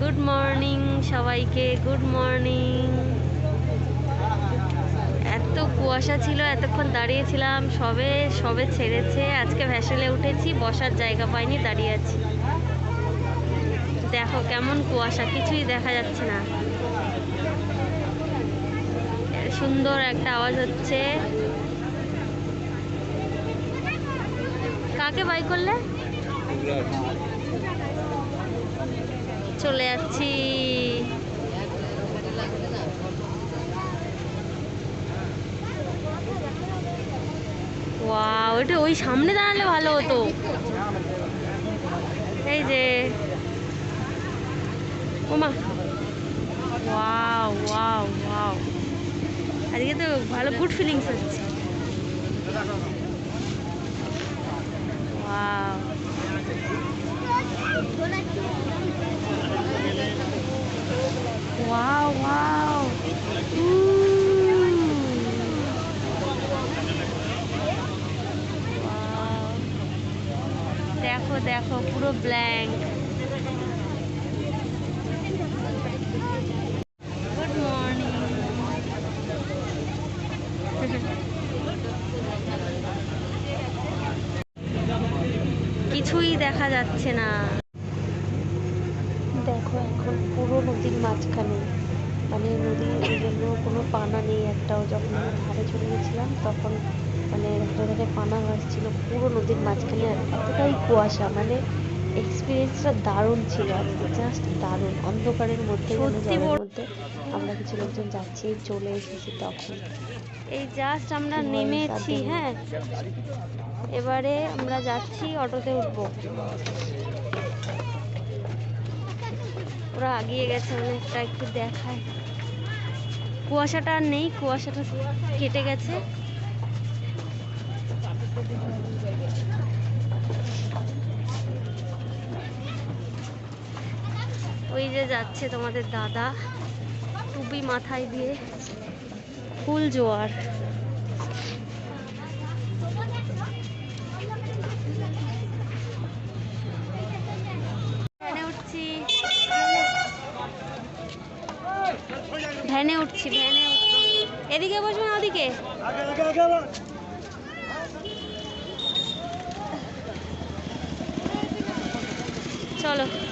Good morning সবাইকে। Good morning এত কুয়াশা ছিল, এতক্ষণ দাঁড়িয়েছিলাম। সবে সবে ছেড়েছে। আজকে ভ্যাসেলে উঠেছি, বসার জায়গা পাইনি, দাঁড়িয়ে আছি। দেখো কেমন কুয়াশা, কিছুই দেখা যাচ্ছে না। সুন্দর একটা আওয়াজ হচ্ছে। কাকে বাই করলে? চলে যাচ্ছি। ওটা ওই সামনে দাঁড়ালে ভালো হতো। এই যে। ওমা। Wow wow wow. আজকে তো ভালো গুড ফিলিংস হচ্ছে। দেখো দেখো, পুরো ব্ল্যাঙ্ক গুড মর্নিং কিছুই দেখা যাচ্ছে না। দেখো এখন পুরো নদীর মাঝখানে। মানে নদীর জন্য কোনো পানা নেই একটাও। যখন ধারে চলে গেছিলাম, তখন মানে ধারে ধারে পানা ভাসছিল পুরো নদীর মাঝখানে আর এতটাই কুয়াশা মানে এক্সপিরিয়েন্সটা দারুণ ছিল আজকে জাস্ট দারুণ। অন্ধকারের মধ্যে জলের মধ্যে আমরা কিছু লোকজন যাচ্ছি চলে এসেছি তখন। এই জাস্ট আমরা নেমেছি হ্যাঁ। এবারে আমরা যাচ্ছি অটোতে উঠবো। ওরা আগিয়ে গেছে অনেকটা একটু দেখায়। কুয়াশাটা আর নেই কুয়াশাটা কেটে গেছে। যে যাচ্ছে তোমাদের দাদা। টুপি মাথায় দিয়ে। ফুল জোয়ার। ভ্যানে উঠছি। ভ্যানে এদিকে বসবে না ওদিকে? চলো।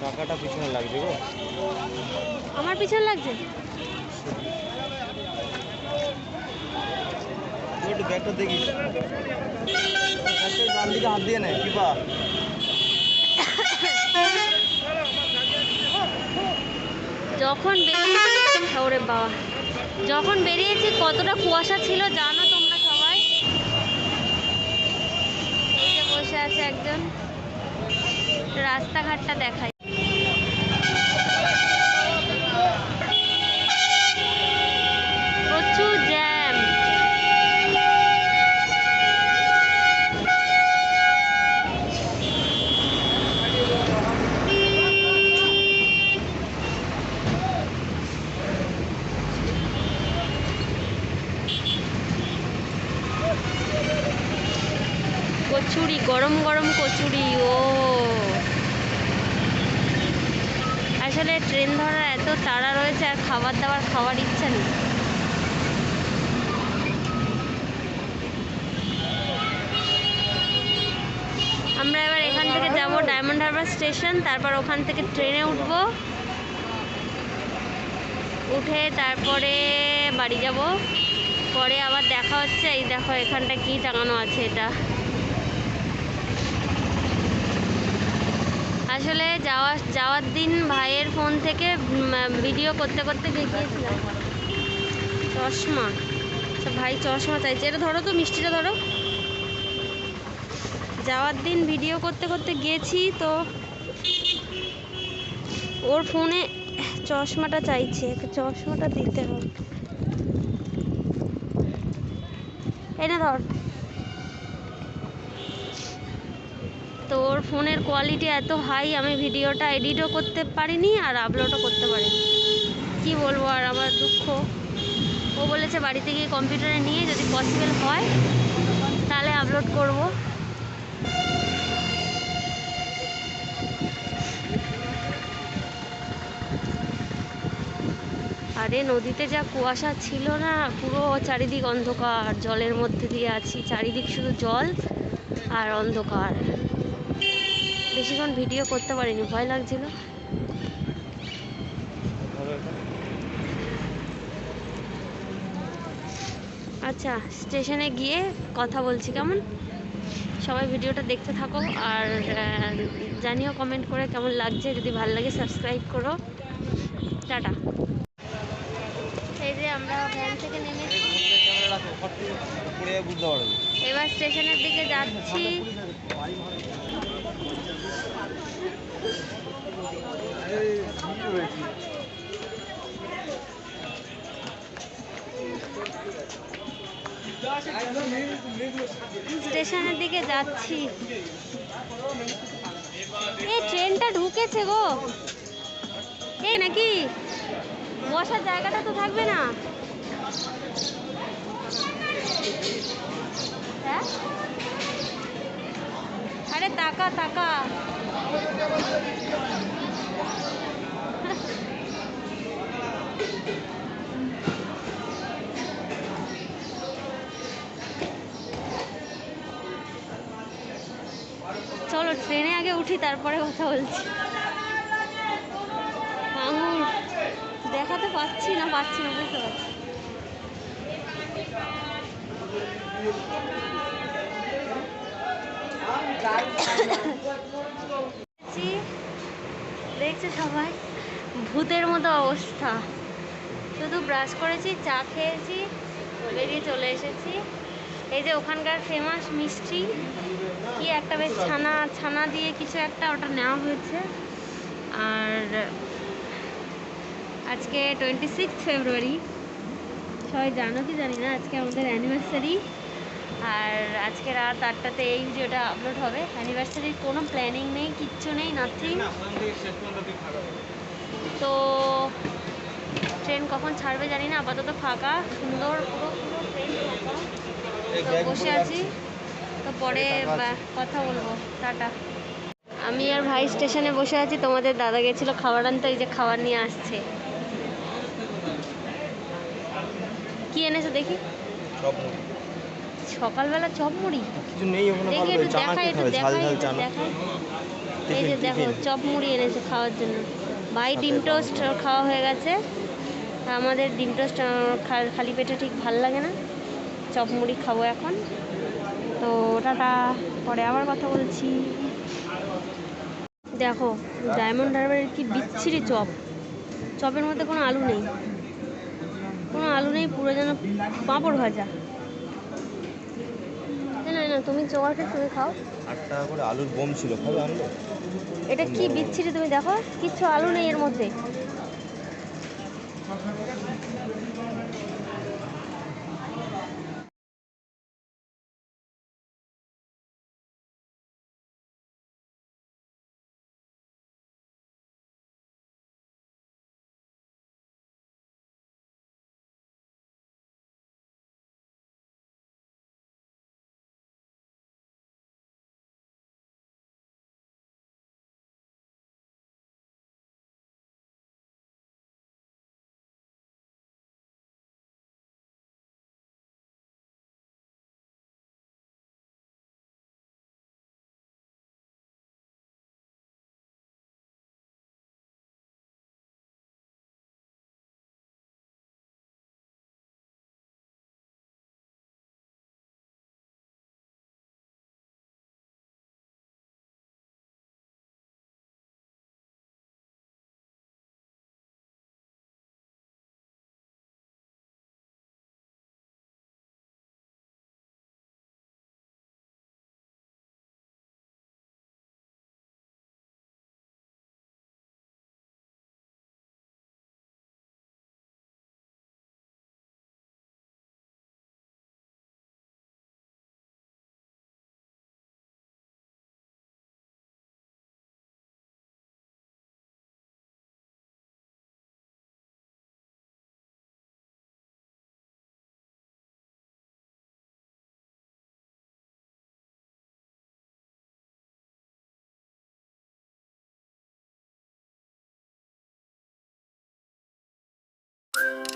চাকাটা পিছনে লাগবে গো। আমার পিছনে লাগছে? একটু ব্যাগটা দেখিস। ডান দিকে হাত দিয়ে নে কিপা যখন বেরিয়েছি ওরে বাবা যখন বেরিয়েছি কতটা কুয়াশা ছিল জানো তোমরা সবাই? বসে আছে একজন রাস্তাঘাটটা দেখাই। আসলে ট্রেন ধরার এত তাড়া রয়েছে আর খাবার দাবার খাওয়ার ইচ্ছা নেই। আমরা এবার এখান থেকে যাব ডায়মন্ড হারবার স্টেশন তারপর ওখান থেকে ট্রেনে উঠবো। উঠে তারপরে বাড়ি যাব। পরে আবার দেখা হচ্ছে, এই দেখো এখানটা কি টাঙানো আছে এটা। আসলে যাওয়া যাওয়ার দিন ভাইয়ের ফোন থেকে ভিডিও করতে করতে দেখিয়েছিলাম। চশমা। আচ্ছা, ভাই চশমা চাইছে। এটা ধরো তো মিষ্টিটা ধরো। যাওয়ার দিন ভিডিও করতে করতে গেছি তো ওর ফোনে চশমাটা চাইছে। চশমাটা দিতে হবে। এনে ধর। তো ওর ফোনের কোয়ালিটি এত হাই আমি ভিডিওটা এডিটও করতে পারিনি আর আপলোডও করতে পারিনি। কি বলব আর আমার দুঃখ। ও বলেছে বাড়িতে গিয়ে কম্পিউটারে নিয়ে যদি পসিবল হয়, তাহলে আপলোড করব। আরে নদীতে যা কুয়াশা ছিল না, পুরো চারিদিক অন্ধকার, জলের মধ্যে দিয়ে আছি, চারিদিক শুধু জল আর অন্ধকার। বেশিক্ষণ ভিডিও করতে পারিনি, ভয় লাগছিল। আচ্ছা স্টেশনে গিয়ে কথা বলছি, কেমন? সবাই ভিডিওটা দেখতে থাকো, আর জানিও কমেন্ট করে কেমন লাগছে, যদি ভালো লাগে সাবস্ক্রাইব করো। টাটা। এই যে আমরা ভ্যান থেকে নেমেছি এবার স্টেশনের দিকে যাচ্ছি। স্টেশনের দিকে যাচ্ছি। এই ট্রেনটা ঢুকেছে গো। এই নাকি? বসার জায়গাটা তো থাকবে না। হ্যাঁ? আরে তাকা তাকা। চলো, ট্রেনে আগে উঠি, তারপরে কথা বলছি। আঙুর দেখাতে পাচ্ছি না পাচ্ছি না, বুঝতে পারছি। দেখছি, সবাই ভূতের মতো অবস্থা। শুধু ব্রাশ করেছি চা খেয়েছি বেরিয়ে চলে এসেছি। এই যে ওখানকার ফেমাস মিষ্টি কি একটা বেশ ছানা ছানা দিয়ে কিছু একটা ওটা নেওয়া হয়েছে। আর আজকে টোয়েন্টি সিক্স ফেব্রুয়ারি সবাই জানো কি জানি না আজকে আমাদের অ্যানিভার্সারি আর আজকে রাত আটটাতে এই ভিডিওটা আপলোড হবে। অ্যানিভার্সারির কোনো প্ল্যানিং নেই, কিচ্ছু নেই নাথিং। তো ট্রেন কখন ছাড়বে জানি না, আপাতত ফাঁকা, সুন্দর, পুরো পুরো ট্রেন তো বসে আছি। তো পরে কথা বলব। টাটা। আমি আর ভাই স্টেশনে বসে আছি, তোমাদের দাদা গেছিল খাবার আনতে এই যে খাবার নিয়ে আসছে। কি এনেছো দেখি। সকালবেলা চপ মুড়ি কিছু নেই ওখানে দেখি ভালো একটু দেখাই একটু দেখাই দেখাই। এই যে দেখো। চপ মুড়ি এনেছে খাওয়ার জন্য। ভাই ডিম টোস্ট খাওয়া হয়ে গেছে। আমাদের ডিম টোস্ট খালি পেটে ঠিক ভালো লাগে না। চপ মুড়ি খাব এখন। তো টাটা পরে আবার কথা বলছি। দেখো ডায়মন্ড হারবারের কি বিচ্ছিরি চপ। চপের মধ্যে কোনো আলু নেই। কোনো আলু নেই পুরো যেন পাঁপড় ভাজা। না তুমি জোগাড় তুমি খাও। আট টাকা করে আলুর বোম ছিল খাবে আনলো? এটা কি বিচ্ছিরি তুমি দেখো কিচ্ছু আলু নেই এর মধ্যে।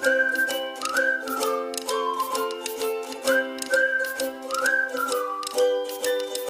যাবে